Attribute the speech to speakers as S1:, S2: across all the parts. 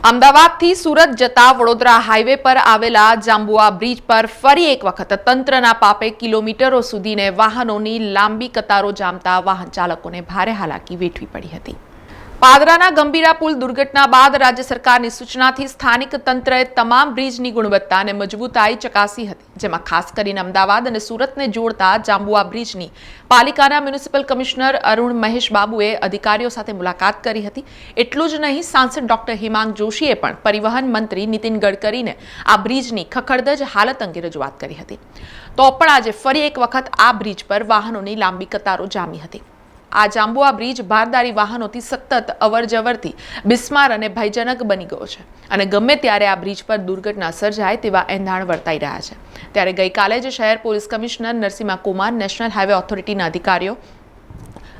S1: અમદાવાદથી સુરત જતા વડોદરા હાઈવે પર આવેલા જાંબુઆ બ્રિજ પર ફરી એક વખત તંત્રના પાપે કિલોમીટરો સુધીને વાહનોની લાંબી કતારો જામતા વાહન ચાલકોને ભારે હાલાકી વેઠવી પડી હતી. પાદરાના ગંભીરા પુલ દુર્ઘટના બાદ રાજ્ય સરકારની સૂચનાથી સ્થાનિક તંત્રએ તમામ બ્રિજની ગુણવત્તા અને મજબૂતાઈ ચકાસી હતી, જેમાં ખાસ કરીને અમદાવાદ અને સુરતને જોડતા જાંબુઆ બ્રિજની પાલિકાના મ્યુનિસિપલ કમિશનર અરુણ મહેશ બાબુએ અધિકારીઓ સાથે મુલાકાત કરી હતી. એટલું જ નહીં, સાંસદ ડોક્ટર હિમાંગ જોશીએ પણ પરિવહન મંત્રી નીતિન ગડકરીને આ બ્રિજની ખખડધજ હાલત અંગે રજૂઆત કરી હતી. તો પણ આજે ફરી એક વખત આ બ્રિજ પર વાહનોની લાંબી કતારો જામી હતી. આ જાંબુઆ બ્રિજ ભારદારી વાહનોથી સતત અવરજવરથી બિસ્માર અને ભયજનક બની ગયો છે. અને ગમે ત્યારે આ બ્રિજ પર દુર્ઘટના સર્જાય તેવા એંધાણ વર્તાઈ રહ્યા છે. ત્યારે ગઈકાલે જ શહેર police commissioner Narasimha Kumar, national highway ઓથોરિટીના અધિકારીઓ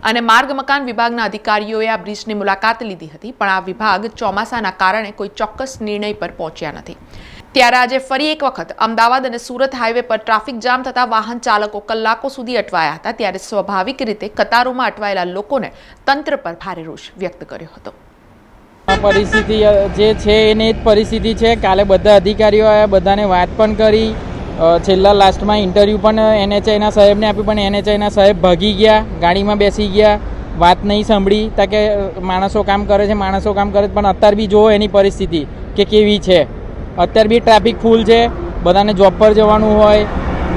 S1: અને માર્ગ મકાન વિભાગના અધિકારીઓએ આ બ્રિજની મુલાકાત લીધી હતી, પણ આ વિભાગ ચોમાસાના કારણે કોઈ ચોક્કસ નિર્ણય પર પહોંચ્યા નથી. ત્યારે આજે ફરી એક વખત અમદાવાદ અને સુરત હાઈવે પર ટ્રાફિક જામ થતા વાહન ચાલકો કલાકો સુધી અટવાયા હતા ત્યારે સ્વાભાવિક રીતે કતારોમાં અટવાયેલા લોકોને તંત્ર પર ભારે રોષ વ્યક્ત કર્યો હતો.
S2: પરિસ્થિતિ જે છે એની જ પરિસ્થિતિ છે. કાલે બધા અધિકારીઓ આવ્યા, બધાને વાત પણ કરી. છેલ્લા લાસ્ટમાં ઇન્ટરવ્યૂ પણ એનએચઆઈના સાહેબને આપ્યું, પણ એનએચઆઈના સાહેબ ભાગી ગયા, ગાડીમાં બેસી ગયા, વાત નહીં સાંભળી. તા કે માણસો કામ કરે છે, માણસો કામ કરે પણ અત્યારે બી જુઓ એની પરિસ્થિતિ કે કેવી છે. અત્યારે બી ટ્રાફિક ફૂલ છે, બધાને જોબ પર જવાનું હોય,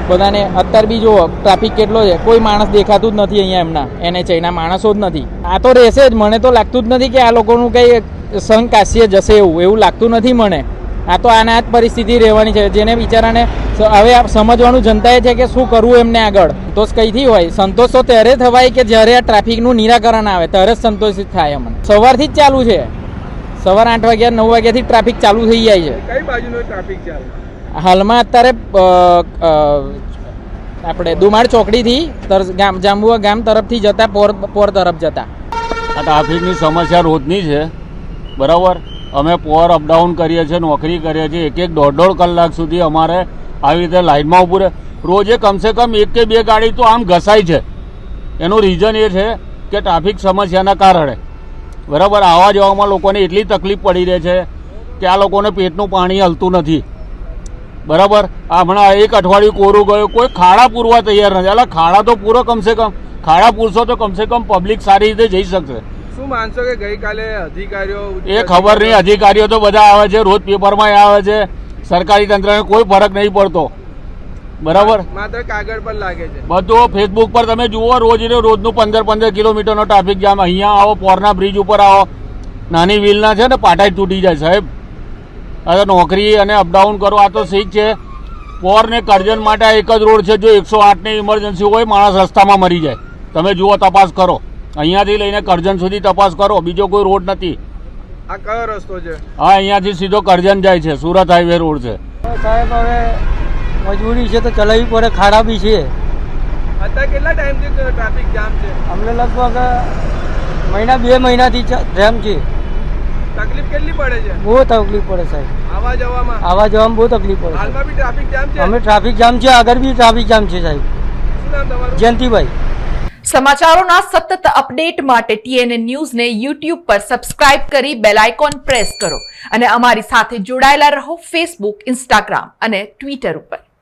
S2: બધાને અત્યારે બી જુઓ ટ્રાફિક કેટલો છે, કોઈ માણસ દેખાતું જ નથી અહીંયા એમના એનએચઆઈના માણસો જ નથી. આ તો રહેશે જ, મને તો લાગતું જ નથી કે આ લોકોનું કંઈ સંઘ કાશ્ય જશે એવું એવું લાગતું નથી મને. આ તો આના જ પરિસ્થિતિ રહેવાની છે, જેને બિચારાને હવે સમજવાનું જનતાએ છે કે શું કરવું એમને આગળ. સંતોષ કઈથી હોય? સંતોષ તો ત્યારે થવાય કે જ્યારે આ ટ્રાફિકનું નિરાકરણ આવે, ત્યારે જ સંતોષિત થાય અમને. સવારથી જ ચાલુ છે. સવાર આઠ વાગ્યા નવ વાગ્યાથી ટ્રાફિક ચાલુ થઈ જાય છે.
S3: કઈ બાજુનો ટ્રાફિક ચાલે?
S2: હાલમાં અત્યારે આપણે દુમાળ ચોકડીથી ગામ જાંબુઆ ગામ તરફથી જતા પોર પોર તરફ જતા.
S4: આ ટ્રાફિકની સમસ્યા રોજની છે. બરાબર? અમે પોર અપડાઉન કરીએ છીએ નોકરી કરીએ છીએ. એક એક દોઢ દોઢ કલાક સુધી અમારે આવી રીતે લાઇનમાં ઊભું રહે. રોજે કમસે કમ એક કે બે ગાડી તો આમ ઘસાય છે. એનું રીઝન એ છે કે ટ્રાફિક સમસ્યાના કારણે. બરાબર આવવા જવામાં લોકોને એટલી તકલીફ પડી રહે છે કે આ લોકોને પેટનું પાણી હલતું નથી. બરાબર હમણાં એક અઠવાડિયું કોરું ગયું કોઈ ખાડા પૂરવા તૈયાર નથી. એટલે ખાડા તો પૂરો કમસે કમ ખાડા પૂરશો તો કમસે કમ પબ્લિક સારી રીતે જઈ શકશે.
S3: શું માનશો કે ગઈકાલે અધિકારીઓ
S4: એ ખબર નહીં અધિકારીઓ તો બધા આવે છે રોજ પેપરમાં આવે છે. સરકારી તંત્રને કોઈ ફરક નહીં પડતો. બરાબર?
S3: માત્ર કાગળ પર લાગે છે.
S4: બધું ફેસબુક પર તમે જુઓ રોજ ને રોજનું પંદર પંદર કિલોમીટરનો ટ્રાફિક જામ અહીંયા આવો પોરના બ્રિજ ઉપર આવો. નાની વ્હીલના છે ને પાટા જ તૂટી જાય સાહેબ. અરે નોકરી અને અપડાઉન કરો આ તો શીખ છે. પોર ને કરજણ માટે આ એક જ રોડ છે જો એકસો આઠની ઇમરજન્સી હોય માણસ રસ્તામાં મરી જાય. તમે જુઓ તપાસ કરો. અહીંયાથી લઈને કરજણ સુધી તપાસ કરો. બીજો કોઈ રોડ નથી.
S3: આ કયો રસ્તો છે?
S4: હા અહીંયાથી સીધો કરજણ જાય છે. સુરત હાઈવે રોડ છે.
S5: સાહેબ હવે મજબૂરી છે તો ચલાવવી પડે ખાડા બી છે.
S3: અત્યારે કેટલા ટાઈમથી ટ્રાફિક જામ છે?
S5: અમને લગભગ મહિના બે મહિનાથી જામ છે.
S3: તકલીફ કેટલી પડે છે?
S5: બહુ તકલીફ પડે સાહેબ.
S3: આવા જવામાં?
S5: આવા જવામાં બહુ તકલીફ પડે
S3: હાલમાં બી ટ્રાફિક જામ છે?
S5: અમે ટ્રાફિક જામ છે આગળ બી ટ્રાફિક જામ છે સાહેબ.
S3: શું
S5: જયંતિભાઈ.
S1: સમાચારોના સતત અપડેટ માટે ટીએનએ ન્યૂઝને યુટ્યુબ પર સબસ્ક્રાઇબ કરી બેલ આઇકોન પ્રેસ કરો અને અમારી સાથે જોડાયેલા રહો ફેસબુક ઇન્સ્ટાગ્રામ અને ટ્વિટર ઉપર.